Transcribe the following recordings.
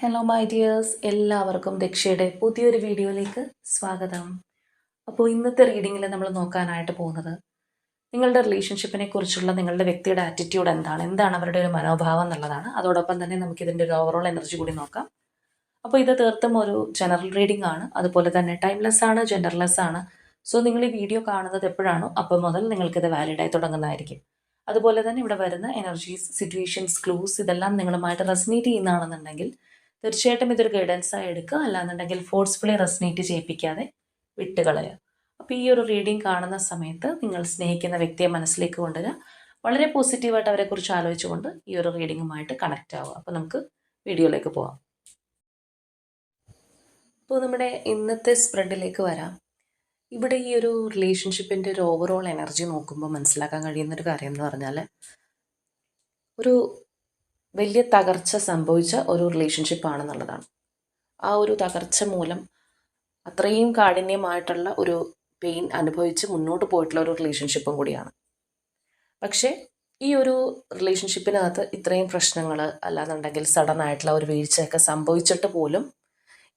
Hello my dears എല്ലാവർക്കും ദക്ഷയുടെ പുതിയൊരു വീഡിയോയിലേക്ക് സ്വാഗതം. അപ്പോൾ ഇന്നത്തെ റീഡിങ്ങിൽ നമ്മൾ നോക്കാനായിട്ട് പോകുന്നത് നിങ്ങളുടെ റിലേഷൻഷിപ്പിനെ കുറിച്ചുള്ള നിങ്ങളുടെ വ്യക്തിയുടെ ആറ്റിറ്റ്യൂഡ് എന്താണ്? എന്താണ് അവരുടെ ഒരു മനോഭാവം എന്നുള്ളതാണ്. അതോടൊപ്പം തന്നെ നമുക്ക് ഇതിന്റെ ഒരു ഓവറോൾ എനർജി കൂടി നോക്കാം. അപ്പോൾ ഇത് തീർത്തും ഒരു ജനറൽ റീഡിംഗ് ആണ്. അതുപോലെ തന്നെ ടൈംലെസ് ആണ് ജെൻഡർലെസ് ആണ്. സോ നിങ്ങൾ ഈ വീഡിയോ കാണുന്നത് എപ്പോഴാണോ അപ്പോൾ മുതൽ നിങ്ങൾക്കിത് വാലിഡായി തുടങ്ങുന്നതായിരിക്കും. അതുപോലെ തന്നെ ഇവിടെ വരുന്ന എനർജീസ് സിറ്റുവേഷൻസ് ക്ലൂസ് ഇതെല്ലാം നിങ്ങളുമായിട്ട് റെസിനേറ്റ് ചെയ്യുന്നതാണെന്നുണ്ടെങ്കിൽ തീർച്ചയായിട്ടും ഇതൊരു ഗൈഡൻസ് ആയി എടുക്കുക. അല്ലാന്നുണ്ടെങ്കിൽ ഫോഴ്സ്ഫുള്ളി റെസിനേറ്റ് ചെയ്യിപ്പിക്കാതെ വിട്ടുകളയുക അപ്പോൾ ഈ ഒരു റീഡിംഗ് കാണുന്ന സമയത്ത് നിങ്ങൾ സ്നേഹിക്കുന്ന വ്യക്തിയെ മനസ്സിലേക്ക് കൊണ്ടുവരിക. വളരെ പോസിറ്റീവായിട്ട് അവരെക്കുറിച്ച് ആലോചിച്ചുകൊണ്ട് ഈ ഒരു റീഡിങ്ങുമായിട്ട് കണക്റ്റ് ആവുക. അപ്പോൾ നമുക്ക് വീഡിയോയിലേക്ക് പോവാം. അപ്പോൾ നമ്മുടെ ഇന്നത്തെ സ്പ്രെഡിലേക്ക് വരാം. ഇവിടെ ഈ ഒരു റിലേഷൻഷിപ്പിന്റെ ഒരു ഓവറോൾ എനർജി നോക്കുമ്പോൾ മനസ്സിലാക്കാൻ കഴിയുന്ന ഒരു കാര്യം എന്ന് പറഞ്ഞാൽ ഒരു വലിയ തകർച്ച സംഭവിച്ച ഒരു റിലേഷൻഷിപ്പ് ആണെന്നുള്ളതാണ്. ആ ഒരു തകർച്ച മൂലം അത്രയും കാഠിന്യമായിട്ടുള്ള ഒരു പെയിൻ അനുഭവിച്ച് മുന്നോട്ട് പോയിട്ടുള്ള ഒരു റിലേഷൻഷിപ്പും കൂടിയാണ്. പക്ഷേ ഈ ഒരു റിലേഷൻഷിപ്പിനകത്ത് ഇത്രയും പ്രശ്നങ്ങൾ അല്ലാന്നുണ്ടെങ്കിൽ സഡൻ ആയിട്ടുള്ള ഒരു വീഴ്ചയൊക്കെ സംഭവിച്ചിട്ട് പോലും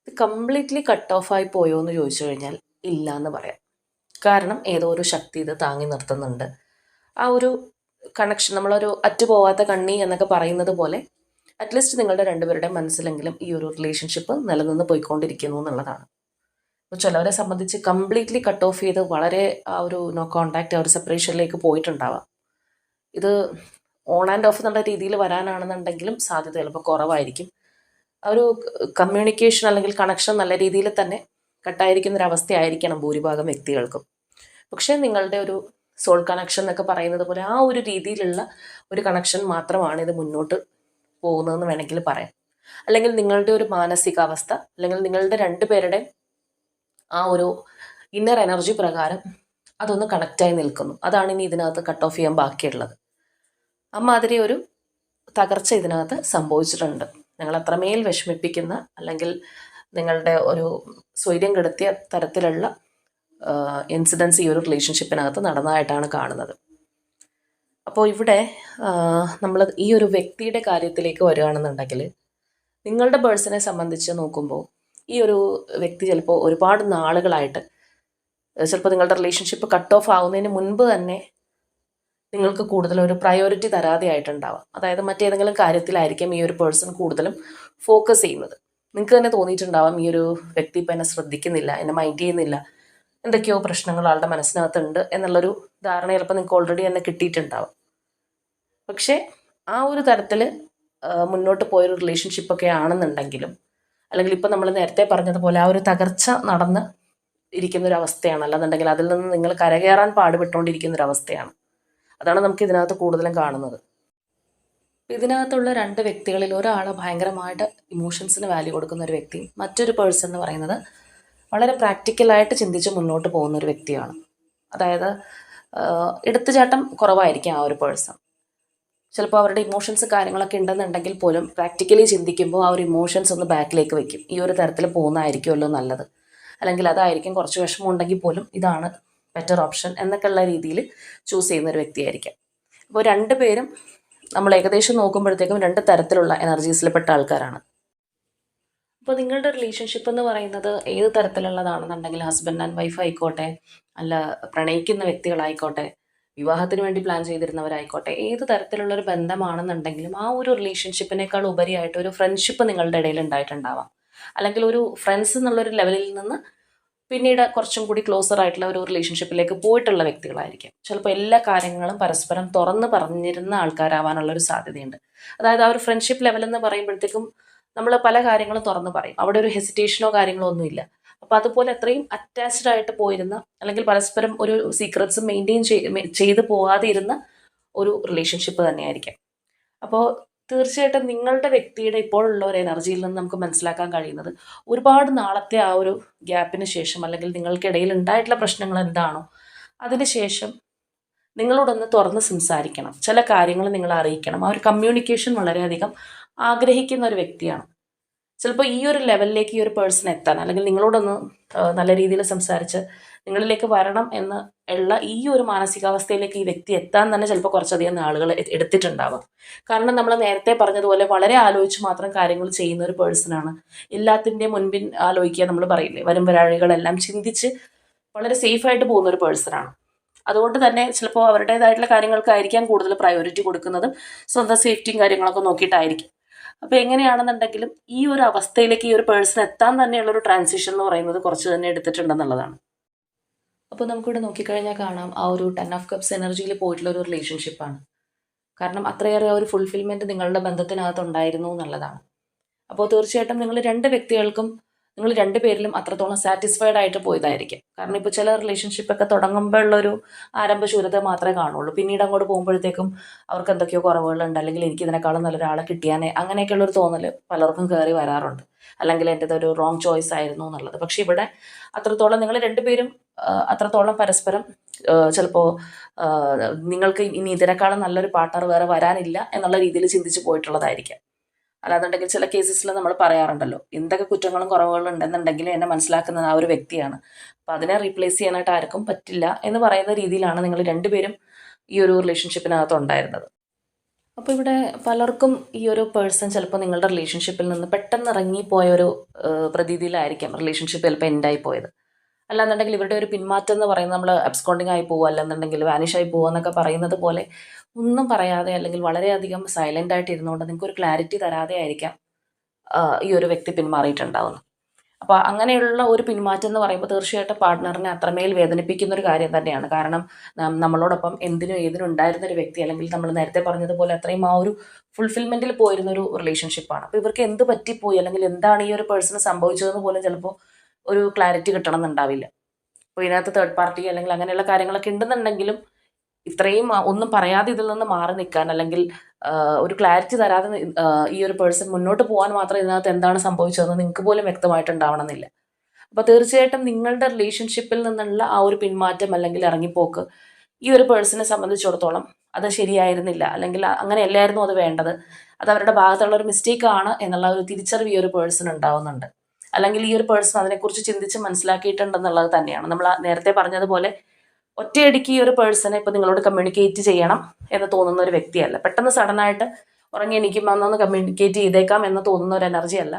ഇത് കംപ്ലീറ്റ്ലി കട്ട് ഓഫ് ആയി പോയോ എന്ന് ചോദിച്ചു കഴിഞ്ഞാൽ ഇല്ല എന്ന് പറയാം. കാരണം ഏതോ ഒരു ശക്തി ഇത് താങ്ങി നിർത്തുന്നുണ്ട്. ആ ഒരു കണക്ഷൻ നമ്മളൊരു അറ്റുപോവാത്ത കണ്ണി എന്നൊക്കെ പറയുന്നത് പോലെ അറ്റ്ലീസ്റ്റ് നിങ്ങളുടെ രണ്ടുപേരുടെ മനസ്സിലെങ്കിലും ഈ ഒരു റിലേഷൻഷിപ്പ് നിലനിന്ന് പോയിക്കൊണ്ടിരിക്കുന്നു എന്നുള്ളതാണ്. അപ്പോൾ ചിലവരെ സംബന്ധിച്ച് കംപ്ലീറ്റ്ലി കട്ട് ഓഫ് ചെയ്ത് വളരെ ആ ഒരു നോ കോണ്ടാക്റ്റ് ആ ഒരു സെപ്പറേഷനിലേക്ക് പോയിട്ടുണ്ടാവാം. ഇത് ഓൺ ആൻഡ് ഓഫ് എന്നുള്ള രീതിയിൽ വരാനാണെന്നുണ്ടെങ്കിലും സാധ്യത ചിലപ്പോൾ കുറവായിരിക്കും. ഒരു കമ്മ്യൂണിക്കേഷൻ അല്ലെങ്കിൽ കണക്ഷൻ നല്ല രീതിയിൽ തന്നെ കട്ടായിരിക്കുന്ന ഒരു അവസ്ഥയായിരിക്കണം ഭൂരിഭാഗം വ്യക്തികൾക്കും. പക്ഷേ നിങ്ങളുടെ ഒരു സോൾ കണക്ഷൻ എന്നൊക്കെ പറയുന്നത് പോലെ ആ ഒരു രീതിയിലുള്ള ഒരു കണക്ഷൻ മാത്രമാണ് ഇത് മുന്നോട്ട് പോകുന്നതെന്ന് വേണമെങ്കിൽ പറയാം. അല്ലെങ്കിൽ നിങ്ങളുടെ ഒരു മാനസികാവസ്ഥ അല്ലെങ്കിൽ നിങ്ങളുടെ രണ്ടുപേരുടെ ആ ഒരു ഇന്നർ എനർജി പ്രകാരം അതൊന്ന് കണക്റ്റായി നിൽക്കുന്നു. അതാണ് ഇനി ഇതിനകത്ത് കട്ട് ഓഫ് ചെയ്യാൻ ബാക്കിയുള്ളത്. അമ്മാതിരി ഒരു തകർച്ച ഇതിനകത്ത് സംഭവിച്ചിട്ടുണ്ട്. നിങ്ങൾ അത്രമേൽ വിഷമിപ്പിക്കുന്ന അല്ലെങ്കിൽ നിങ്ങളുടെ ഒരു സ്വൈര്യം കെടുത്തിയ തരത്തിലുള്ള ഇൻസിഡൻസ് ഈ ഒരു റിലേഷൻഷിപ്പിനകത്ത് നടന്നതായിട്ടാണ് കാണുന്നത്. അപ്പോൾ ഇവിടെ നമ്മൾ ഈ ഒരു വ്യക്തിയുടെ കാര്യത്തിലേക്ക് വരികയാണെന്നുണ്ടെങ്കിൽ നിങ്ങളുടെ പേഴ്സണെ സംബന്ധിച്ച് നോക്കുമ്പോൾ ഈ ഒരു വ്യക്തി ചിലപ്പോൾ ഒരുപാട് നാളുകളായിട്ട് ചിലപ്പോൾ നിങ്ങളുടെ റിലേഷൻഷിപ്പ് കട്ട് ഓഫ് ആവുന്നതിന് മുൻപ് തന്നെ നിങ്ങൾക്ക് കൂടുതൽ ഒരു പ്രയോറിറ്റി തരാതെ ആയിട്ടുണ്ടാവാം അതായത് മറ്റേതെങ്കിലും കാര്യത്തിലായിരിക്കും ഈ ഒരു പേഴ്സൺ കൂടുതലും ഫോക്കസ് ചെയ്യുന്നത്. നിങ്ങൾക്ക് തന്നെ തോന്നിയിട്ടുണ്ടാവാം ഈ ഒരു വ്യക്തി ഇപ്പം എന്നെ ശ്രദ്ധിക്കുന്നില്ല എന്നെ മൈൻഡ് ചെയ്യുന്നില്ല. എന്തൊക്കെയോ പ്രശ്നങ്ങൾ ആളുടെ മനസ്സിനകത്തുണ്ട് എന്നുള്ളൊരു ധാരണ ചിലപ്പോൾ നിങ്ങൾക്ക് ഓൾറെഡി തന്നെ കിട്ടിയിട്ടുണ്ടാവും. പക്ഷേ ആ ഒരു തരത്തിൽ മുന്നോട്ട് പോയൊരു റിലേഷൻഷിപ്പൊക്കെ ആണെന്നുണ്ടെങ്കിലും അല്ലെങ്കിൽ ഇപ്പം നമ്മൾ നേരത്തെ പറഞ്ഞതുപോലെ ആ ഒരു തകർച്ച നടന്ന് ഇരിക്കുന്ന ഒരു അവസ്ഥയാണ്. അല്ലാന്നുണ്ടെങ്കിൽ അതിൽ നിന്ന് നിങ്ങൾ കരകയറാൻ പാടുപെട്ടുകൊണ്ടിരിക്കുന്ന ഒരു അവസ്ഥയാണ് അതാണ് നമുക്ക് ഇതിനകത്ത് കൂടുതലും കാണുന്നത്. ഇതിനകത്തുള്ള രണ്ട് വ്യക്തികളിൽ ഒരാൾ ഭയങ്കരമായിട്ട് ഇമോഷൻസിന് വാല്യൂ കൊടുക്കുന്ന ഒരു വ്യക്തി മറ്റൊരു പേഴ്സൺ എന്ന് പറയുന്നത് വളരെ പ്രാക്ടിക്കലായിട്ട് ചിന്തിച്ച് മുന്നോട്ട് പോകുന്ന ഒരു വ്യക്തിയാണ്. അതായത് എടുത്തുചാട്ടം കുറവായിരിക്കും ആ ഒരു പേഴ്സൺ. ചിലപ്പോൾ അവരുടെ ഇമോഷൻസ് കാര്യങ്ങളൊക്കെ ഉണ്ടെന്നുണ്ടെങ്കിൽ പോലും പ്രാക്ടിക്കലി ചിന്തിക്കുമ്പോൾ ആ ഒരു ഇമോഷൻസ് ഒന്ന് ബാക്കിലേക്ക് വെക്കും. ഈ ഒരു തരത്തിൽ പോകുന്നതായിരിക്കുമല്ലോ നല്ലത്. അല്ലെങ്കിൽ അതായിരിക്കും കുറച്ച് വിഷമം ഉണ്ടെങ്കിൽ പോലും ഇതാണ് ബെറ്റർ ഓപ്ഷൻ എന്നൊക്കെയുള്ള രീതിയിൽ ചൂസ് ചെയ്യുന്ന ഒരു വ്യക്തിയായിരിക്കാം. അപ്പോൾ രണ്ട് പേരും നമ്മൾ ഏകദേശം നോക്കുമ്പോഴത്തേക്കും രണ്ട് തരത്തിലുള്ള എനർജീസിൽപ്പെട്ട ആൾക്കാരാണ്. അപ്പോൾ നിങ്ങളുടെ റിലേഷൻഷിപ്പ് എന്ന് പറയുന്നത് ഏത് തരത്തിലുള്ളതാണെന്നുണ്ടെങ്കിൽ ഹസ്ബൻഡ് ആൻഡ് വൈഫ് ആയിക്കോട്ടെ അല്ല പ്രണയിക്കുന്ന വ്യക്തികളായിക്കോട്ടെ വിവാഹത്തിന് വേണ്ടി പ്ലാൻ ചെയ്തിരുന്നവരായിക്കോട്ടെ ഏത് തരത്തിലുള്ളൊരു ബന്ധമാണെന്നുണ്ടെങ്കിലും ആ ഒരു റിലേഷൻഷിപ്പിനേക്കാൾ ഉപരിയായിട്ട് ഒരു ഫ്രണ്ട്ഷിപ്പ് നിങ്ങളുടെ ഇടയിൽ ഉണ്ടായിട്ടുണ്ടാവാം. അല്ലെങ്കിൽ ഒരു ഫ്രണ്ട്സ് എന്നുള്ളൊരു ലെവലിൽ നിന്ന് പിന്നീട് കുറച്ചും കൂടി ക്ലോസർ ആയിട്ടുള്ള ഒരു റിലേഷൻഷിപ്പിലേക്ക് പോയിട്ടുള്ള വ്യക്തികളായിരിക്കും. ചിലപ്പോൾ എല്ലാ കാര്യങ്ങളും പരസ്പരം തുറന്ന് പറഞ്ഞിരുന്ന ആൾക്കാരാവാനുള്ള ഒരു സാധ്യതയുണ്ട്. അതായത് ആ ഒരു ഫ്രണ്ട്ഷിപ്പ് ലെവൽ എന്ന് പറയുമ്പോഴത്തേക്കും നമ്മൾ പല കാര്യങ്ങളും തുറന്ന് പറയും. അവിടെ ഒരു ഹെസിറ്റേഷനോ കാര്യങ്ങളോ ഒന്നുമില്ല. അപ്പോൾ അതുപോലെ അത്രയും അറ്റാച്ച്ഡ് ആയിട്ട് പോയിരുന്ന അല്ലെങ്കിൽ പരസ്പരം ഒരു സീക്രട്സ് മെയിന്റെയിൻ ചെയ്ത് പോകാതെ ഇരുന്ന ഒരു റിലേഷൻഷിപ്പ് തന്നെയായിരിക്കാം. അപ്പോൾ തീർച്ചയായിട്ടും നിങ്ങളുടെ വ്യക്തിയുടെ ഇപ്പോഴുള്ള ഒരു എനർജിയിൽ നിന്ന് നമുക്ക് മനസ്സിലാക്കാൻ കഴിയുന്നത് ഒരുപാട് നാളത്തെ ആ ഒരു ഗ്യാപ്പിന് ശേഷം അല്ലെങ്കിൽ നിങ്ങൾക്കിടയിൽ ഉണ്ടായിട്ടുള്ള പ്രശ്നങ്ങൾ എന്താണോ അതിനുശേഷം നിങ്ങളോടൊന്ന് തുറന്ന് സംസാരിക്കണം. ചില കാര്യങ്ങൾ നിങ്ങൾ അറിയിക്കണം. ആ ഒരു കമ്മ്യൂണിക്കേഷൻ വളരെയധികം ആഗ്രഹിക്കുന്ന ഒരു വ്യക്തിയാണ്. ചിലപ്പോൾ ഈ ഒരു ലെവലിലേക്ക് ഈ ഒരു പേഴ്സൺ എത്താൻ അല്ലെങ്കിൽ നിങ്ങളോടൊന്ന് നല്ല രീതിയിൽ സംസാരിച്ച് നിങ്ങളിലേക്ക് വരണം എന്ന് ഉള്ള ഈ ഒരു മാനസികാവസ്ഥയിലേക്ക് ഈ വ്യക്തി എത്താൻ തന്നെ ചിലപ്പോൾ കുറച്ചധികം ആളുകൾ എടുത്തിട്ടുണ്ടാവാം. കാരണം നമ്മൾ നേരത്തെ പറഞ്ഞതുപോലെ വളരെ ആലോചിച്ച് മാത്രം കാര്യങ്ങൾ ചെയ്യുന്ന ഒരു പേഴ്സണാണ് എല്ലാത്തിന്റെ മുൻപിൻ ആലോചിക്കുക നമ്മൾ പറയില്ലേ വരും വരാഴികളെല്ലാം ചിന്തിച്ച് വളരെ സേഫായിട്ട് പോകുന്ന ഒരു പേഴ്സണാണ് അതുകൊണ്ട് തന്നെ ചിലപ്പോൾ അവരുടേതായിട്ടുള്ള കാര്യങ്ങൾക്കായിരിക്കാം കൂടുതൽ പ്രയോറിറ്റി കൊടുക്കുന്നതും സ്വന്തം സേഫ്റ്റിയും കാര്യങ്ങളൊക്കെ നോക്കിയിട്ടായിരിക്കും. അപ്പോൾ എങ്ങനെയാണെന്നുണ്ടെങ്കിലും ഈ ഒരു അവസ്ഥയിലേക്ക് ഈ ഒരു പേഴ്സൺ എത്താൻ തന്നെയുള്ള ഒരു ട്രാൻസിഷൻ എന്ന് പറയുന്നത് കുറച്ച് തന്നെ എടുത്തിട്ടുണ്ടെന്നുള്ളതാണ്. അപ്പോൾ നമുക്കിവിടെ നോക്കിക്കഴിഞ്ഞാൽ കാണാം ആ ഒരു ടെൻ ഓഫ് കപ്സ് എനർജിയിൽ പോയിട്ടുള്ള ഒരു റിലേഷൻഷിപ്പ് ആണ്. കാരണം അത്രയേറെ ആ ഒരു ഫുൾഫിൽമെന്റ് നിങ്ങളുടെ ബന്ധത്തിനകത്ത് ഉണ്ടായിരുന്നു എന്നുള്ളതാണ്. അപ്പോൾ തീർച്ചയായിട്ടും നിങ്ങൾ രണ്ട് വ്യക്തികൾക്കും നിങ്ങൾ രണ്ടുപേരിലും അത്രത്തോളം സാറ്റിസ്ഫൈഡ് ആയിട്ട് പോയതായിരിക്കും. കാരണം ഇപ്പോൾ ചില റിലേഷൻഷിപ്പ് ഒക്കെ തുടങ്ങുമ്പോൾ ഉള്ളൊരു ആരംഭശൂരത മാത്രമേ കാണുള്ളൂ. പിന്നീട് അങ്ങോട്ട് പോകുമ്പോഴത്തേക്കും അവർക്ക് എന്തൊക്കെയോ കുറവുകളുണ്ട്. അല്ലെങ്കിൽ എനിക്ക് ഇതിനേക്കാളും നല്ലൊരാളെ കിട്ടിയാനേ അങ്ങനെയൊക്കെയുള്ളൊരു തോന്നൽ പലർക്കും കയറി വരാറുണ്ട്. അല്ലെങ്കിൽ എന്റെത് ഒരു റോങ് ചോയ്സ് ആയിരുന്നു എന്നുള്ളത്. പക്ഷേ ഇവിടെ അത്രത്തോളം നിങ്ങൾ രണ്ടുപേരും അത്രത്തോളം പരസ്പരം ചിലപ്പോൾ നിങ്ങൾക്ക് ഇനി ഇതിനേക്കാളും നല്ലൊരു പാർട്ണർ വേറെ വരാനില്ല എന്നുള്ള രീതിയിൽ ചിന്തിച്ച് പോയിട്ടുള്ളതായിരിക്കാം. അല്ലാന്നുണ്ടെങ്കിൽ ചില കേസസിൽ നമ്മൾ പറയാറുണ്ടല്ലോ എന്തൊക്കെ കുറ്റങ്ങളും കുറവുകളും ഉണ്ടെന്നുണ്ടെങ്കിൽ എന്നെ മനസ്സിലാക്കുന്നത് ആ ഒരു വ്യക്തിയാണ്. അപ്പം അതിനെ റീപ്ലേസ് ചെയ്യാനായിട്ട് ആർക്കും പറ്റില്ല എന്ന് പറയുന്ന രീതിയിലാണ് നിങ്ങൾ രണ്ടുപേരും ഈ ഒരു റിലേഷൻഷിപ്പിനകത്ത് ഉണ്ടായിരുന്നത്. അപ്പോൾ ഇവിടെ പലർക്കും ഈ ഒരു പേഴ്സൺ ചിലപ്പോൾ നിങ്ങളുടെ റിലേഷൻഷിപ്പിൽ നിന്ന് പെട്ടെന്ന് ഇറങ്ങിപ്പോയ ഒരു പ്രതീതിയിലായിരിക്കാം റിലേഷൻഷിപ്പ് ചിലപ്പോൾ എൻഡായി പോയത്. അല്ലാന്നുണ്ടെങ്കിൽ ഇവരുടെ ഒരു പിന്മാറ്റം എന്ന് പറയുന്നത് നമ്മൾ അബ്സ്കോണ്ടിങ് ആയി പോവുക അല്ലെന്നുണ്ടെങ്കിൽ വാനിഷ് ആയി പോവുക എന്നൊക്കെ പറയുന്നത് പോലെ ഒന്നും പറയാതെ അല്ലെങ്കിൽ വളരെയധികം സൈലന്റ് ആയിട്ട് ഇരുന്നുകൊണ്ട് നിങ്ങൾക്ക് ഒരു ക്ലാരിറ്റി തരാതെ ആയിരിക്കാം ഈ ഒരു വ്യക്തി പിന്മാറിയിട്ടുണ്ടാവുന്നത്. അപ്പോൾ അങ്ങനെയുള്ള ഒരു പിന്മാറ്റം എന്ന് പറയുമ്പോൾ തീർച്ചയായിട്ടും പാർട്ട്ണറിനെ അത്രമേൽ വേദനിപ്പിക്കുന്ന ഒരു കാര്യം തന്നെയാണ്. കാരണം നമ്മളോടൊപ്പം എന്തിനും ഏതിനും ഉണ്ടായിരുന്ന ഒരു വ്യക്തി അല്ലെങ്കിൽ നമ്മൾ നേരത്തെ പറഞ്ഞതുപോലെ അത്രയും ആ ഒരു ഫുൾഫിൽമെന്റിൽ പോയിരുന്ന ഒരു റിലേഷൻഷിപ്പാണ് അപ്പോൾ ഇവർക്ക് എന്ത് പറ്റിപ്പോയി അല്ലെങ്കിൽ എന്താണ് ഈ ഒരു പേഴ്സണ് സംഭവിച്ചതെന്ന് പോലും ചിലപ്പോൾ ഒരു ക്ലാരിറ്റി കിട്ടണം എന്നുണ്ടാവില്ല അപ്പോൾ ഇതിനകത്ത് തേർഡ് പാർട്ടി അല്ലെങ്കിൽ അങ്ങനെയുള്ള കാര്യങ്ങളൊക്കെ ഉണ്ടെന്നുണ്ടെങ്കിലും ഇത്രയും ഒന്നും പറയാതെ ഇതിൽ നിന്ന് മാറി നിൽക്കാൻ അല്ലെങ്കിൽ ഒരു ക്ലാരിറ്റി തരാതെ ഈ ഒരു പേഴ്സൺ മുന്നോട്ട് പോകാൻ മാത്രം ഇതിനകത്ത് എന്താണ് സംഭവിച്ചതെന്ന് നിങ്ങൾക്ക് പോലും വ്യക്തമായിട്ടുണ്ടാവണമെന്നില്ല. അപ്പോൾ തീർച്ചയായിട്ടും നിങ്ങളുടെ റിലേഷൻഷിപ്പിൽ നിന്നുള്ള ആ ഒരു പിന്മാറ്റം അല്ലെങ്കിൽ ഇറങ്ങിപ്പോക്ക് ഈ ഒരു പേഴ്സണെ സംബന്ധിച്ചിടത്തോളം അത് ശരിയായിരുന്നില്ല. അല്ലെങ്കിൽ അങ്ങനെ അങ്ങനെയല്ലായിരുന്നു അത് വേണ്ടത്. അത് അവരുടെ ഭാഗത്തുള്ള ഒരു മിസ്റ്റേക്ക് ആണ് എന്നുള്ള ഒരു തിരിച്ചറിവ് ഈ ഒരു പേഴ്സൺ ഉണ്ടാവുന്നുണ്ട്. അല്ലെങ്കിൽ ഈ ഒരു പേഴ്സൺ അതിനെക്കുറിച്ച് ചിന്തിച്ച് മനസ്സിലാക്കിയിട്ടുണ്ടെന്നുള്ളത് തന്നെയാണ്. നമ്മൾ നേരത്തെ പറഞ്ഞതുപോലെ ഒറ്റയടിക്ക് ഈ ഒരു പേഴ്സണെ ഇപ്പോൾ നിങ്ങളോട് കമ്മ്യൂണിക്കേറ്റ് ചെയ്യണം എന്ന് തോന്നുന്ന ഒരു വ്യക്തിയല്ല. പെട്ടെന്ന് സഡനായിട്ട് ഉറങ്ങി എനിക്ക് അന്നൊന്ന് കമ്മ്യൂണിക്കേറ്റ് ചെയ്തേക്കാം എന്ന് തോന്നുന്ന ഒരു എനർജി അല്ല.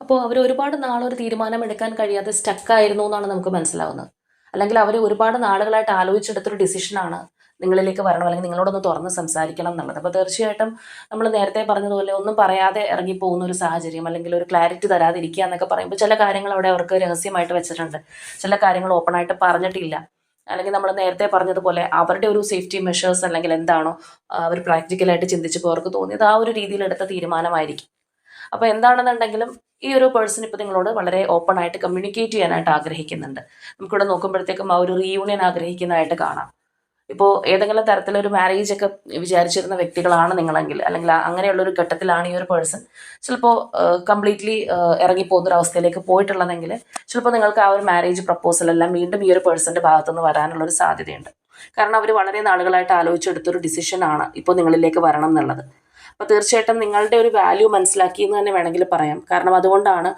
അപ്പോൾ അവർ ഒരുപാട് നാളൊരു തീരുമാനം എടുക്കാൻ കഴിയാതെ സ്റ്റക്കായിരുന്നു എന്നാണ് നമുക്ക് മനസ്സിലാവുന്നത്. അല്ലെങ്കിൽ അവർ ഒരുപാട് നാളുകളായിട്ട് ആലോചിച്ചെടുത്തൊരു ഡിസിഷനാണ് നിങ്ങളിലേക്ക് വരണം അല്ലെങ്കിൽ നിങ്ങളോടൊന്ന് തുറന്ന് സംസാരിക്കണം എന്നുള്ളത്. അപ്പോൾ തീർച്ചയായിട്ടും നമ്മൾ നേരത്തെ പറഞ്ഞതുപോലെ ഒന്നും പറയാതെ ഇറങ്ങിപ്പോകുന്ന ഒരു സാഹചര്യം അല്ലെങ്കിൽ ഒരു ക്ലാരിറ്റി തരാതിരിക്കുക എന്നൊക്കെ പറയുമ്പോൾ ചില കാര്യങ്ങൾ അവിടെ അവർക്ക് രഹസ്യമായിട്ട് വെച്ചിട്ടുണ്ട്. ചില കാര്യങ്ങൾ ഓപ്പൺ ആയിട്ട് പറഞ്ഞിട്ടില്ല. അല്ലെങ്കിൽ നമ്മൾ നേരത്തെ പറഞ്ഞതുപോലെ അവരുടെ ഒരു സേഫ്റ്റി മെഷേഴ്സ് അല്ലെങ്കിൽ എന്താണോ അവർ പ്രാക്ടിക്കലായിട്ട് ചിന്തിച്ചപ്പോൾ അവർക്ക് തോന്നിയത് ആ ഒരു രീതിയിൽ എടുത്ത തീരുമാനമായിരിക്കും. അപ്പോൾ എന്താണെന്നുണ്ടെങ്കിലും ഈ ഒരു പേഴ്സൺ ഇപ്പോൾ നിങ്ങളോട് വളരെ ഓപ്പൺ ആയിട്ട് കമ്മ്യൂണിക്കേറ്റ് ചെയ്യാനായിട്ട് ആഗ്രഹിക്കുന്നുണ്ട്. നമുക്കിവിടെ നോക്കുമ്പോഴത്തേക്കും ആ ഒരു റീയൂണിയൻ ആഗ്രഹിക്കുന്നതായിട്ട് കാണാം. ഇപ്പോൾ ഏതെങ്കിലും തരത്തിലൊരു മാരേജ് ഒക്കെ വിചാരിച്ചിരുന്ന വ്യക്തികളാണ് നിങ്ങളെങ്കിൽ അല്ലെങ്കിൽ അങ്ങനെയുള്ളൊരു ഘട്ടത്തിലാണ് ഈ ഒരു പേഴ്സൺ ചിലപ്പോൾ കംപ്ലീറ്റ്ലി ഇറങ്ങിപ്പോകുന്ന ഒരു അവസ്ഥയിലേക്ക് പോയിട്ടുള്ളതെങ്കിൽ ചിലപ്പോൾ നിങ്ങൾക്ക് ആ ഒരു മാരേജ് പ്രപ്പോസൽ എല്ലാം വീണ്ടും ഈ ഒരു പേഴ്സന്റെ ഭാഗത്തുനിന്ന് വരാനുള്ള ഒരു സാധ്യതയുണ്ട്. കാരണം അവർ വളരെ നാളുകളായിട്ട് ആലോചിച്ചെടുത്തൊരു ഡിസിഷനാണ് ഇപ്പോൾ നിങ്ങളിലേക്ക് വരണം എന്നുള്ളത്. അപ്പോൾ തീർച്ചയായിട്ടും നിങ്ങളുടെ ഒരു വാല്യൂ മനസ്സിലാക്കി എന്ന് തന്നെ വേണമെങ്കിൽ പറയാം. കാരണം അതുകൊണ്ടാണ്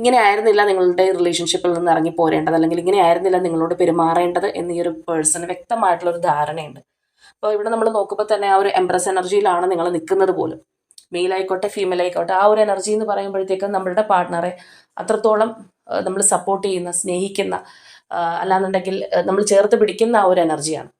ഇങ്ങനെ ആയിരുന്നില്ല നിങ്ങളുടെ റിലേഷൻഷിപ്പിൽ നിന്ന് ഇറങ്ങി പോരേണ്ടത്? അല്ലെങ്കിൽ ഇങ്ങനെ ആയിരുന്നില്ല നിങ്ങളോട് പെരുമാറേണ്ടത്? എന്ന് ഈ ഒരു പേഴ്സണ് വ്യക്തമായിട്ടുള്ളൊരു ധാരണയുണ്ട്. അപ്പോൾ ഇവിടെ നമ്മൾ നോക്കുമ്പോൾ തന്നെ ആ ഒരു എംപ്രസ് എനർജിയിലാണ് നിങ്ങൾ നിൽക്കുന്നത് പോലും. മെയിൽ ആയിക്കോട്ടെ ഫീമെയിൽ ആയിക്കോട്ടെ ആ ഒരു എനർജി എന്ന് പറയുമ്പോഴത്തേക്കും നമ്മളുടെ പാർട്ട്ണറെ അത്രത്തോളം നമ്മൾ സപ്പോർട്ട് ചെയ്യുന്ന സ്നേഹിക്കുന്ന അല്ലാന്നുണ്ടെങ്കിൽ നമ്മൾ ചേർത്ത് പിടിക്കുന്ന ആ ഒരു എനർജിയാണ്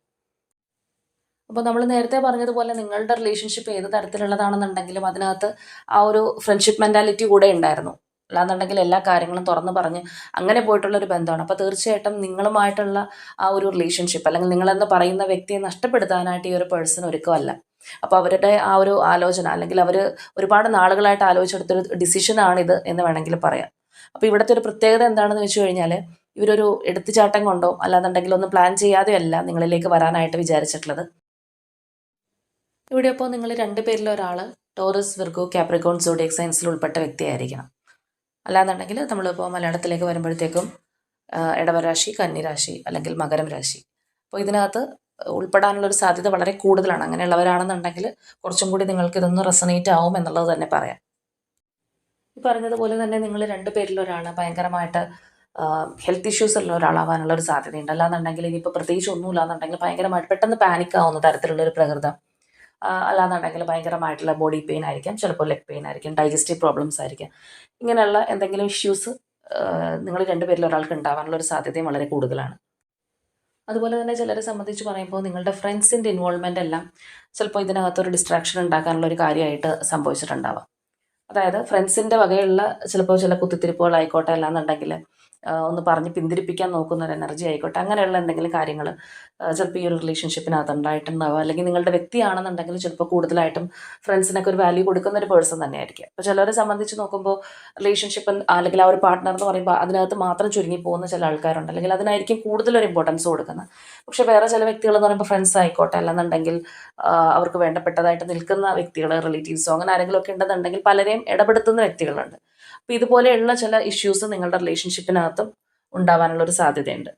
അപ്പോൾ നമ്മൾ നേരത്തെ പറഞ്ഞതുപോലെ നിങ്ങളുടെ റിലേഷൻഷിപ്പ് ഏത് തരത്തിലുള്ളതാണെന്നുണ്ടെങ്കിലും അതിനകത്ത് ആ ഒരു ഫ്രണ്ട്ഷിപ്പ് മെന്റാലിറ്റി കൂടെ ഉണ്ടായിരുന്നു. അല്ലാന്നുണ്ടെങ്കിൽ എല്ലാ കാര്യങ്ങളും തുറന്ന് പറഞ്ഞ് അങ്ങനെ പോയിട്ടുള്ള ഒരു ബന്ധമാണ്. അപ്പോൾ തീർച്ചയായിട്ടും നിങ്ങളുമായിട്ടുള്ള ആ ഒരു റിലേഷൻഷിപ്പ് അല്ലെങ്കിൽ നിങ്ങളെന്ന് പറയുന്ന വ്യക്തിയെ നഷ്ടപ്പെടുത്താനായിട്ട് ഈ ഒരു പേഴ്സൺ ഒരുക്കമല്ല അപ്പോൾ അവരുടെ ആ ഒരു ആലോചന അല്ലെങ്കിൽ അവർ ഒരുപാട് നാളുകളായിട്ട് ആലോചിച്ചെടുത്തൊരു ഡിസിഷനാണിത് എന്ന് വേണമെങ്കിൽ പറയാം. അപ്പോൾ ഇവിടുത്തെ ഒരു പ്രത്യേകത എന്താണെന്ന് വെച്ച് കഴിഞ്ഞാൽ ഇവരൊരു എടുത്തുചാട്ടം കൊണ്ടോ അല്ലാന്നുണ്ടെങ്കിൽ ഒന്നും പ്ലാൻ ചെയ്യാതെയല്ല നിങ്ങളിലേക്ക് വരാനായിട്ട് വിചാരിച്ചിട്ടുള്ളത്. ഇവിടെ അപ്പോൾ നിങ്ങൾ രണ്ട് പേരിൽ ഒരാൾ ടോറസ് വിർഗോ കാപ്രിക്കോൺ സോഡിയക് സയൻസിൽ ഉൾപ്പെട്ട വ്യക്തിയായിരിക്കണം. അല്ലാന്നുണ്ടെങ്കിൽ നമ്മളിപ്പോൾ മലയാളത്തിലേക്ക് വരുമ്പോഴത്തേക്കും ഇടവരാശി കന്നിരാശി അല്ലെങ്കിൽ മകരം രാശി. അപ്പോൾ ഇതിനകത്ത് ഉൾപ്പെടാനുള്ളൊരു സാധ്യത വളരെ കൂടുതലാണ്. അങ്ങനെയുള്ളവരാണെന്നുണ്ടെങ്കിൽ കുറച്ചും കൂടി നിങ്ങൾക്ക് ഇതൊന്ന് റെസണേറ്റ് ആവും എന്നുള്ളത് തന്നെ പറയാം. ഈ പറഞ്ഞതുപോലെ തന്നെ നിങ്ങൾ രണ്ട് പേരിൽ ഒരാൾ ഭയങ്കരമായിട്ട് ഹെൽത്ത് ഇഷ്യൂസ് ഉള്ള ഒരാളാവാനുള്ള ഒരു സാധ്യതയുണ്ട്. അല്ലാന്നുണ്ടെങ്കിൽ ഇനിയിപ്പോൾ പ്രത്യേകിച്ച് ഒന്നുമില്ലാന്നുണ്ടെങ്കിൽ ഭയങ്കരമായിട്ട് പെട്ടെന്ന് പാനിക് ആവുന്ന തരത്തിലുള്ള ഒരു പ്രകൃതം. അല്ലാന്നുണ്ടെങ്കിൽ ഭയങ്കരമായിട്ടുള്ള ബോഡി പെയിൻ ആയിരിക്കാം ചിലപ്പോൾ ലെഗ് പെയിൻ ആയിരിക്കാം ഡൈജസ്റ്റീവ് പ്രോബ്ലംസ് ആയിരിക്കാം. ഇങ്ങനെയുള്ള എന്തെങ്കിലും ഇഷ്യൂസ് നിങ്ങൾ രണ്ടുപേരിൽ ഒരാൾക്ക് ഉണ്ടാവാനുള്ള ഒരു സാധ്യതയും വളരെ കൂടുതലാണ്. അതുപോലെ തന്നെ ചിലരെ സംബന്ധിച്ച് പറയുമ്പോൾ നിങ്ങളുടെ ഫ്രണ്ട്സിന്റെ ഇൻവോൾവ്മെന്റ് എല്ലാം ചിലപ്പോൾ ഇതിനകത്തൊരു ഡിസ്ട്രാക്ഷൻ ഉണ്ടാക്കാനുള്ള ഒരു കാര്യമായിട്ട് സംഭവിച്ചിട്ടുണ്ടാവാം. അതായത് ഫ്രണ്ട്സിന്റെ വകയുള്ള ചിലപ്പോൾ ചില കുത്തിത്തിരിപ്പുകളായിക്കോട്ടെ അല്ലാന്നുണ്ടെങ്കിൽ ഒന്ന് പറഞ്ഞ് പിന്തിരിപ്പിക്കാൻ നോക്കുന്ന ഒരു എനർജി ആയിക്കോട്ടെ. അങ്ങനെയുള്ള എന്തെങ്കിലും കാര്യങ്ങൾ ചിലപ്പോൾ ഈ ഒരു റിലേഷൻഷിപ്പിനകത്ത് ഉണ്ടായിട്ടുണ്ടാവുക അല്ലെങ്കിൽ നിങ്ങളുടെ വ്യക്തിയാണെന്നുണ്ടെങ്കിൽ ചിലപ്പോൾ കൂടുതലായിട്ടും ഫ്രണ്ട്സിനൊക്കെ ഒരു വാല്യൂ കൊടുക്കുന്ന ഒരു പേഴ്സൺ തന്നെയായിരിക്കും. അപ്പോൾ ചിലരെ സംബന്ധിച്ച് നോക്കുമ്പോൾ റിലേഷൻഷിപ്പ് അല്ലെങ്കിൽ ആ ഒരു പാർട്ട്ണർ എന്ന് പറയുമ്പോൾ അതിനകത്ത് മാത്രം ചുരുങ്ങി പോകുന്ന ചില ആൾക്കാരുണ്ട്. അല്ലെങ്കിൽ അതിനായിരിക്കും കൂടുതലൊരു ഇമ്പോർട്ടൻസ് കൊടുക്കുന്നത്. പക്ഷേ വേറെ ചില വ്യക്തികൾ എന്ന് പറയുമ്പോൾ ഫ്രണ്ട്സ് ആയിക്കോട്ടെ. അല്ലെന്നുണ്ടെങ്കിൽ അവർക്ക് വേണ്ടപ്പെട്ടതായിട്ട് നിൽക്കുന്ന വ്യക്തികൾ റിലേറ്റീവ്സോ അങ്ങനെ ആരെങ്കിലും ഒക്കെ ഉണ്ടെന്നുണ്ടെങ്കിൽ പലരെയും ഇടപെടുത്തുന്ന വ്യക്തികളുണ്ട്. അപ്പോൾ ഇതുപോലെയുള്ള ചില ഇഷ്യൂസ് നിങ്ങളുടെ റിലേഷൻഷിപ്പിനകത്തും ഉണ്ടാവാനുള്ള ഒരു സാധ്യതയുണ്ട്.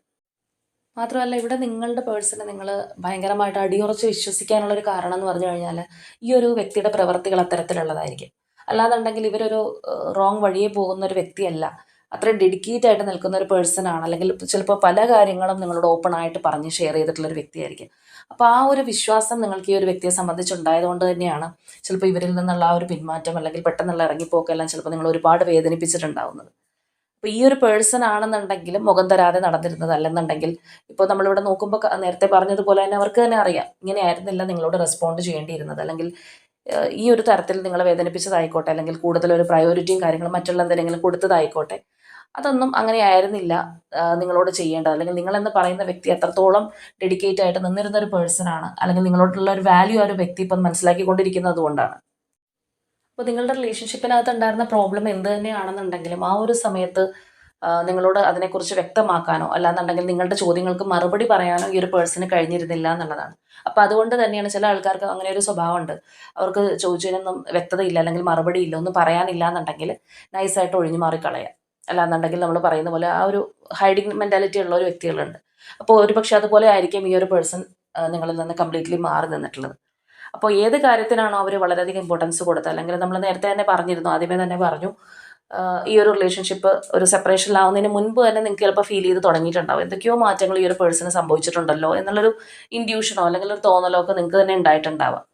മാത്രമല്ല ഇവിടെ നിങ്ങളുടെ പേഴ്സണെ നിങ്ങൾ ഭയങ്കരമായിട്ട് അടിയുറച്ച് വിശ്വസിക്കാനുള്ള ഒരു കാരണം എന്ന് പറഞ്ഞു കഴിഞ്ഞാൽ ഈ ഒരു വ്യക്തിയുടെ പ്രവൃത്തികൾ അത്തരത്തിലുള്ളതായിരിക്കും. അല്ലാന്നുണ്ടെങ്കിൽ ഇവരൊരു റോങ് വഴിയെ പോകുന്ന ഒരു വ്യക്തിയല്ല. അത്രയും ഡെഡിക്കേറ്റ് ആയിട്ട് നിൽക്കുന്ന ഒരു പേഴ്സൺ ആണ്. അല്ലെങ്കിൽ ചിലപ്പോൾ പല കാര്യങ്ങളും നിങ്ങളോട് ഓപ്പൺ ആയിട്ട് പറഞ്ഞ് ഷെയർ ചെയ്തിട്ടുള്ള ഒരു വ്യക്തിയായിരിക്കും. അപ്പോൾ ആ ഒരു വിശ്വാസം നിങ്ങൾക്ക് ഈ ഒരു വ്യക്തിയെ സംബന്ധിച്ചുണ്ടായതുകൊണ്ട് തന്നെയാണ് ചിലപ്പോൾ ഇവരിൽ നിന്നുള്ള ആ ഒരു പിന്മാറ്റം അല്ലെങ്കിൽ പെട്ടെന്നുള്ള ഇറങ്ങിപ്പോക്കെല്ലാം ചിലപ്പോൾ നിങ്ങൾ ഒരുപാട് വേദനിപ്പിച്ചിട്ടുണ്ടാവുന്നത്. അപ്പോൾ ഈ ഒരു പേഴ്സൺ ആണെന്നുണ്ടെങ്കിലും മുഖം തരാതെ നടന്നിരുന്നത് അല്ലെന്നുണ്ടെങ്കിൽ ഇപ്പോൾ നമ്മളിവിടെ നോക്കുമ്പോൾ നേരത്തെ പറഞ്ഞതുപോലെ തന്നെ അവർക്ക് തന്നെ അറിയാം. ഇങ്ങനെയായിരുന്നില്ല നിങ്ങളോട് റെസ്പോണ്ട് ചെയ്യേണ്ടിയിരുന്നത്. അല്ലെങ്കിൽ ഈ ഒരു തരത്തിൽ നിങ്ങളെ വേദനിപ്പിച്ചതായിക്കോട്ടെ അല്ലെങ്കിൽ കൂടുതൽ ഒരു പ്രയോറിറ്റിയും കാര്യങ്ങളും മറ്റുള്ള എന്തെങ്കിലും കൊടുത്തതായിക്കോട്ടെ. അതൊന്നും അങ്ങനെ ആയിരുന്നില്ല നിങ്ങളോട് ചെയ്യേണ്ടത്. അല്ലെങ്കിൽ നിങ്ങളെന്ന് പറയുന്ന വ്യക്തി എത്രത്തോളം ഡെഡിക്കേറ്റ് ആയിട്ട് നിന്നിരുന്ന ഒരു പേഴ്സൺ ആണ്. അല്ലെങ്കിൽ നിങ്ങളോടുള്ള ഒരു വാല്യൂ ആ ഒരു വ്യക്തി ഇപ്പം മനസ്സിലാക്കിക്കൊണ്ടിരിക്കുന്നത് കൊണ്ടാണ്. അപ്പോൾ നിങ്ങളുടെ റിലേഷൻഷിപ്പിനകത്ത് ഉണ്ടായിരുന്ന പ്രോബ്ലം എന്ത് തന്നെയാണെന്നുണ്ടെങ്കിലും ആ ഒരു സമയത്ത് നിങ്ങളോട് അതിനെക്കുറിച്ച് വ്യക്തമാക്കാനോ അല്ലാന്നുണ്ടെങ്കിൽ നിങ്ങളുടെ ചോദ്യങ്ങൾക്ക് മറുപടി പറയാനോ ഈ ഒരു പേഴ്സണ് കഴിഞ്ഞിരുന്നില്ല എന്നുള്ളതാണ്. അപ്പോൾ അതുകൊണ്ട് തന്നെയാണ് ചില ആൾക്കാർക്ക് അങ്ങനെ ഒരു സ്വഭാവമുണ്ട്. അവർക്ക് ചോദിച്ചതിനൊന്നും വ്യക്തതയില്ല അല്ലെങ്കിൽ മറുപടി ഇല്ല ഒന്നും പറയാനില്ല എന്നുണ്ടെങ്കിൽ നൈസായിട്ട് ഒഴിഞ്ഞു മാറിക്കളയാം അല്ലാന്നുണ്ടെങ്കിൽ നമ്മൾ പറയുന്ന പോലെ ആ ഒരു ഹൈഡിങ് മെന്റാലിറ്റി ഉള്ള ഒരു വ്യക്തികളുണ്ട്. അപ്പോൾ ഒരുപക്ഷെ അതുപോലെ ആയിരിക്കും ഈ ഒരു പേഴ്സൺ നിങ്ങളിൽ നിന്ന് കംപ്ലീറ്റ്ലി മാറി നിന്നിട്ടുള്ളത്. അപ്പോൾ ഏത് കാര്യത്തിനാണോ അവർ വളരെയധികം ഇമ്പോർട്ടൻസ് കൊടുത്തത്? അല്ലെങ്കിൽ നമ്മൾ നേരത്തെ തന്നെ പറഞ്ഞിരുന്നു ആദ്യമേ തന്നെ പറഞ്ഞു ഈ ഒരു റിലേഷൻഷിപ്പ് ഒരു സെപ്പറേഷനിലാവുന്നതിന് മുൻപ് തന്നെ നിങ്ങൾക്ക് ചിലപ്പോൾ ഫീൽ ചെയ്ത് തുടങ്ങിയിട്ടുണ്ടാവും. എന്തൊക്കെയോ മാറ്റങ്ങൾ ഈ ഒരു പേഴ്സണ് സംഭവിച്ചിട്ടുണ്ടല്ലോ എന്നുള്ളൊരു ഇൻഡ്യൂഷനോ അല്ലെങ്കിൽ ഒരു തോന്നലോ ഒക്കെ നിങ്ങൾക്ക് തന്നെ ഉണ്ടായിട്ടുണ്ടാവാം.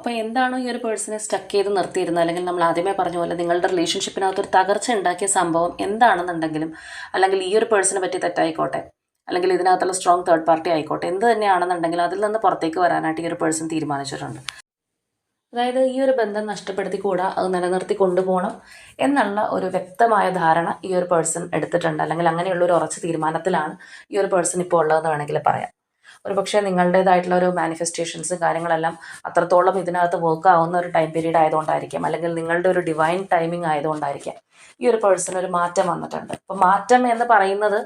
അപ്പോൾ എന്താണോ ഈ ഒരു പേഴ്സണെ സ്റ്റക്ക് ചെയ്ത് നിർത്തിയിരുന്നത്? അല്ലെങ്കിൽ നമ്മൾ ആദ്യമേ പറഞ്ഞ പോലെ നിങ്ങളുടെ റിലേഷൻഷിപ്പിനകത്തൊരു തകർച്ച ഉണ്ടാക്കിയ സംഭവം എന്താണെന്നുണ്ടെങ്കിലും അല്ലെങ്കിൽ ഈ ഒരു പേഴ്സണെ പറ്റി തെറ്റായിക്കോട്ടെ അല്ലെങ്കിൽ ഇതിനകത്തുള്ള സ്ട്രോങ് തേർഡ് പാർട്ടി ആയിക്കോട്ടെ എന്ത് തന്നെയാണെന്നുണ്ടെങ്കിലും അതിൽ നിന്ന് പുറത്തേക്ക് വരാനായിട്ട് ഈ ഒരു പേഴ്സൺ തീരുമാനിച്ചിട്ടുണ്ട്. അതായത് ഈ ഒരു ബന്ധം നഷ്ടപ്പെടുത്തിക്കൂടാ അത് നിലനിർത്തി കൊണ്ടുപോകണം എന്നുള്ള ഒരു വ്യക്തമായ ധാരണ ഈ ഒരു പേഴ്സൺ എടുത്തിട്ടുണ്ട്. അല്ലെങ്കിൽ അങ്ങനെയുള്ള ഒരു ഉറച്ച തീരുമാനത്തിലാണ് ഈ ഒരു പേഴ്സൺ ഇപ്പോൾ ഉള്ളതെന്ന് വേണമെങ്കിൽ പറയാം. ഒരു പക്ഷേ നിങ്ങളുടേതായിട്ടുള്ള ഒരു മാനിഫെസ്റ്റേഷൻസ് കാര്യങ്ങളെല്ലാം അത്രത്തോളം ഇതിനകത്ത് വർക്ക് ആവുന്ന ഒരു ടൈം പീരീഡ് ആയതുകൊണ്ടായിരിക്കാം. അല്ലെങ്കിൽ നിങ്ങളുടെ ഒരു ഡിവൈൻ ടൈമിംഗ് ആയതുകൊണ്ടായിരിക്കാം. ഈ ഒരു പേഴ്സൺ ഒരു മാറ്റം വന്നിട്ടുണ്ട്. അപ്പം മാറ്റം എന്ന് പറയുന്നത്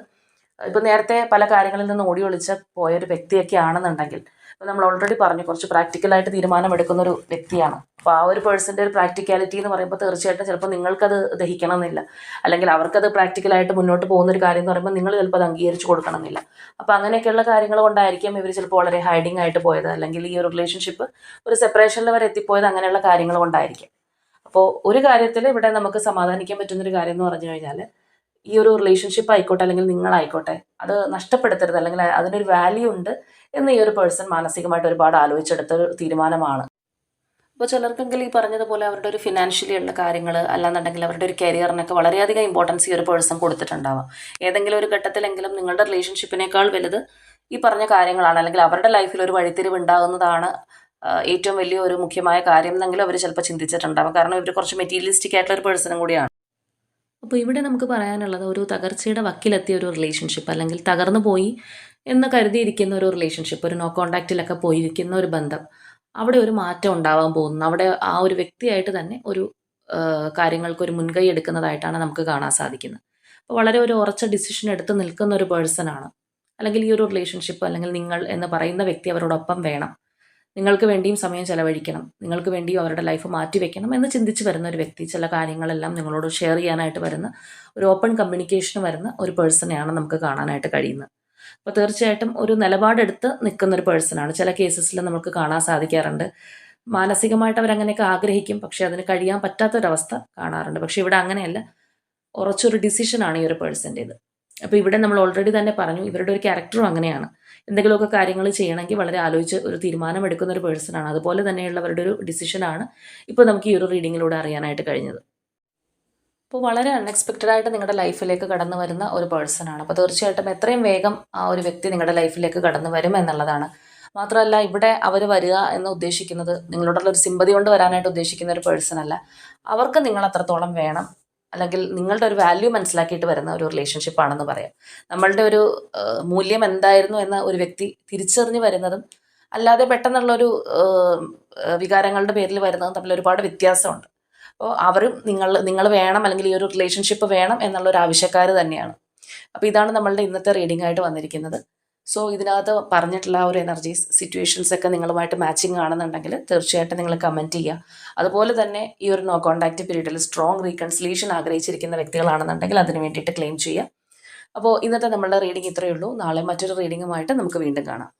ഇപ്പം നേരത്തെ പല കാര്യങ്ങളിൽ നിന്ന് ഓടി ഒളിച്ച പോയൊരു വ്യക്തിയൊക്കെ ആണെന്നുണ്ടെങ്കിൽ ഇപ്പം നമ്മൾ ഓൾറെഡി പറഞ്ഞു. കുറച്ച് പ്രാക്ടിക്കലായിട്ട് തീരുമാനമെടുക്കുന്ന ഒരു വ്യക്തിയാണ്. അപ്പോൾ ആ ഒരു പേഴ്സന്റെ ഒരു പ്രാക്ടിക്കാലിറ്റി എന്ന് പറയുമ്പോൾ തീർച്ചയായിട്ടും ചിലപ്പോൾ നിങ്ങൾക്കത് ദഹിക്കണം എന്നില്ല അല്ലെങ്കിൽ അവർക്കത് പ്രാക്ടിക്കലായിട്ട് മുന്നോട്ട് പോകുന്ന ഒരു കാര്യം എന്ന് പറയുമ്പോൾ നിങ്ങൾ ചിലപ്പോൾ അത് അംഗീകരിച്ച് കൊടുക്കണം എന്നില്ല അപ്പോൾ അങ്ങനെയൊക്കെയുള്ള കാര്യങ്ങൾ കൊണ്ടായിരിക്കും ഇവർ ചിലപ്പോൾ വളരെ ഹൈഡിങ് ആയിട്ട് പോയത്. അല്ലെങ്കിൽ ഈ ഒരു റിലേഷൻഷിപ്പ് ഒരു സെപ്പറേഷനിൽ വരെ എത്തിപ്പോയത് അങ്ങനെയുള്ള കാര്യങ്ങൾ കൊണ്ടായിരിക്കും. അപ്പോൾ ഒരു കാര്യത്തിൽ ഇവിടെ നമുക്ക് സമാധാനിക്കാൻ പറ്റുന്നൊരു കാര്യം എന്ന് പറഞ്ഞു കഴിഞ്ഞാൽ ഈ ഒരു റിലേഷൻഷിപ്പ് ആയിക്കോട്ടെ അല്ലെങ്കിൽ നിങ്ങളായിക്കോട്ടെ അത് നഷ്ടപ്പെടുത്തരുത്. അല്ലെങ്കിൽ അതിനൊരു വാല്യൂ ഉണ്ട്. എന്ന് ഈ ഒരു പേഴ്സൺ മാനസികമായിട്ട് ഒരുപാട് ആലോചിച്ചെടുത്ത ഒരു തീരുമാനമാണ്. അപ്പോൾ ചിലർക്കെങ്കിലും ഈ പറഞ്ഞതുപോലെ അവരുടെ ഒരു ഫിനാൻഷ്യലി ഉള്ള കാര്യങ്ങൾ അല്ലാന്നുണ്ടെങ്കിൽ അവരുടെ ഒരു കരിയറിനൊക്കെ വളരെയധികം ഇമ്പോർട്ടൻസ് ഈ ഒരു പേഴ്സൺ കൊടുത്തിട്ടുണ്ടാവാം. ഏതെങ്കിലും ഒരു ഘട്ടത്തിലെങ്കിലും നിങ്ങളുടെ റിലേഷൻഷിപ്പിനേക്കാൾ വലുത് ഈ പറഞ്ഞ കാര്യങ്ങളാണ്. അല്ലെങ്കിൽ അവരുടെ ലൈഫിൽ ഒരു വഴിത്തിരിവ് ഉണ്ടാകുന്നതാണ് ഏറ്റവും വലിയ ഒരു മുഖ്യമായ കാര്യം എന്നെങ്കിലും അവർ ചിലപ്പോൾ ചിന്തിച്ചിട്ടുണ്ടാവും. കാരണം ഇവർ കുറച്ച് മെറ്റീരിയലിസ്റ്റിക് ആയിട്ടുള്ള ഒരു പേഴ്സണും കൂടിയാണ്. അപ്പോൾ ഇവിടെ നമുക്ക് പറയാനുള്ളത് ഒരു തകർച്ചയുടെ വക്കിലെത്തിയ ഒരു റിലേഷൻഷിപ്പ് അല്ലെങ്കിൽ തകർന്നു പോയി എന്ന് കരുതിയിരിക്കുന്ന ഒരു റിലേഷൻഷിപ്പ് ഒരു നോ കോണ്ടാക്റ്റിലൊക്കെ പോയിരിക്കുന്ന ഒരു ബന്ധം. അവിടെ ഒരു മാറ്റം ഉണ്ടാവാൻ പോകുന്നു. അവിടെ ആ ഒരു വ്യക്തിയായിട്ട് തന്നെ ഒരു കാര്യങ്ങൾക്ക് ഒരു മുൻകൈ എടുക്കുന്നതായിട്ടാണ് നമുക്ക് കാണാൻ സാധിക്കുന്നത്. അപ്പോൾ വളരെ ഒരു ഉറച്ച ഡിസിഷൻ എടുത്ത് നിൽക്കുന്ന ഒരു പേഴ്സൺ ആണ്. അല്ലെങ്കിൽ ഈ ഒരു റിലേഷൻഷിപ്പ് അല്ലെങ്കിൽ നിങ്ങൾ എന്ന് പറയുന്ന വ്യക്തി അവരോടൊപ്പം വേണം. നിങ്ങൾക്ക് വേണ്ടിയും സമയം ചെലവഴിക്കണം. നിങ്ങൾക്ക് വേണ്ടിയും അവരുടെ ലൈഫ് മാറ്റി വെക്കണം എന്ന് ചിന്തിച്ച് വരുന്ന ഒരു വ്യക്തി ചില കാര്യങ്ങളെല്ലാം നിങ്ങളോട് ഷെയർ ചെയ്യാനായിട്ട് വരുന്ന ഒരു ഓപ്പൺ കമ്മ്യൂണിക്കേഷൻ വരുന്ന ഒരു പേഴ്സണെയാണ് നമുക്ക് കാണാനായിട്ട് കഴിയുന്നത്. അപ്പോൾ തീർച്ചയായിട്ടും ഒരു നിലപാടെടുത്ത് നിൽക്കുന്ന ഒരു പേഴ്സണാണ് ചില കേസസിൽ നമുക്ക് കാണാൻ സാധിക്കാറുണ്ട്. മാനസികമായിട്ട് അവരങ്ങനെയൊക്കെ ആഗ്രഹിക്കും. പക്ഷേ അതിന് കഴിയാൻ പറ്റാത്തൊരവസ്ഥ കാണാറുണ്ട്. പക്ഷേ ഇവിടെ അങ്ങനെയല്ല. ഉറച്ചൊരു ഡിസിഷനാണ് ഈ ഒരു പേഴ്സന്റേത് അപ്പോൾ ഇവിടെ നമ്മൾ ഓൾറെഡി തന്നെ പറഞ്ഞു ഇവരുടെ ഒരു ക്യാരക്ടറും അങ്ങനെയാണ്. എന്തെങ്കിലുമൊക്കെ കാര്യങ്ങൾ ചെയ്യണമെങ്കിൽ വളരെ ആലോചിച്ച് ഒരു തീരുമാനം എടുക്കുന്ന ഒരു പേഴ്സണാണ് അതുപോലെ തന്നെയുള്ളവരുടെ ഒരു ഡിസിഷനാണ് ഇപ്പോൾ നമുക്ക് ഈ ഒരു റീഡിങ്ങിലൂടെ അറിയാനായിട്ട് കഴിഞ്ഞത്. അപ്പോൾ വളരെ അൺഎക്സ്പെക്റ്റഡ് ആയിട്ട് നിങ്ങളുടെ ലൈഫിലേക്ക് കടന്നു വരുന്ന ഒരു പേഴ്സണാണ് അപ്പോൾ തീർച്ചയായിട്ടും എത്രയും വേഗം ആ ഒരു വ്യക്തി നിങ്ങളുടെ ലൈഫിലേക്ക് കടന്നു വരും എന്നുള്ളതാണ്. മാത്രമല്ല ഇവിടെ അവർ വരിക എന്ന് ഉദ്ദേശിക്കുന്നത് നിങ്ങളോടുള്ള ഒരു സിമ്പതി കൊണ്ട് വരാനായിട്ട് ഉദ്ദേശിക്കുന്ന ഒരു പേഴ്സൺ അല്ല. അവർക്ക് നിങ്ങൾ അത്രത്തോളം വേണം. അല്ലെങ്കിൽ നിങ്ങളുടെ ഒരു വാല്യൂ മനസ്സിലാക്കിയിട്ട് വരുന്ന ഒരു റിലേഷൻഷിപ്പ് ആണെന്ന് പറയാം. നമ്മളുടെ ഒരു മൂല്യം എന്തായിരുന്നു എന്ന ഒരു വ്യക്തി തിരിച്ചറിഞ്ഞ് വരുന്നതും അല്ലാതെ പെട്ടെന്നുള്ളൊരു വികാരങ്ങളുടെ പേരിൽ വരുന്നതും തമ്മിൽ ഒരുപാട് വ്യത്യാസമുണ്ട്. അപ്പോൾ അവരും നിങ്ങൾ നിങ്ങൾ വേണം അല്ലെങ്കിൽ ഈ ഒരു റിലേഷൻഷിപ്പ് വേണം എന്നുള്ള ഒരു ആവശ്യക്കാർ തന്നെയാണ്. അപ്പോൾ ഇതാണ് നമ്മളുടെ ഇന്നത്തെ റീഡിംഗ് ആയിട്ട് വന്നിരിക്കുന്നത്. സോ ഇതിനകത്ത് പറഞ്ഞിട്ടുള്ള ആ ഒരു എനർജീസ് സിറ്റുവേഷൻസ് ഒക്കെ നിങ്ങളുമായിട്ട് മാച്ചിങ് ആണെന്നുണ്ടെങ്കിൽ തീർച്ചയായിട്ടും നിങ്ങൾ കമന്റ് ചെയ്യുക. അതുപോലെ തന്നെ ഈ ഒരു നോ കോൺടാക്റ്റ് പീരീഡിൽ സ്ട്രോങ് റീകൺസിലേഷൻ ആഗ്രഹിച്ചിരിക്കുന്ന വ്യക്തികളാണെന്നുണ്ടെങ്കിൽ അതിന് വേണ്ടിയിട്ട് ക്ലെയിം ചെയ്യുക. അപ്പോൾ ഇന്നത്തെ നമ്മളുടെ റീഡിംഗ് ഇത്രയേ ഉള്ളൂ. നാളെ മറ്റൊരു റീഡിങ്ങുമായിട്ട് നമുക്ക് വീണ്ടും കാണാം.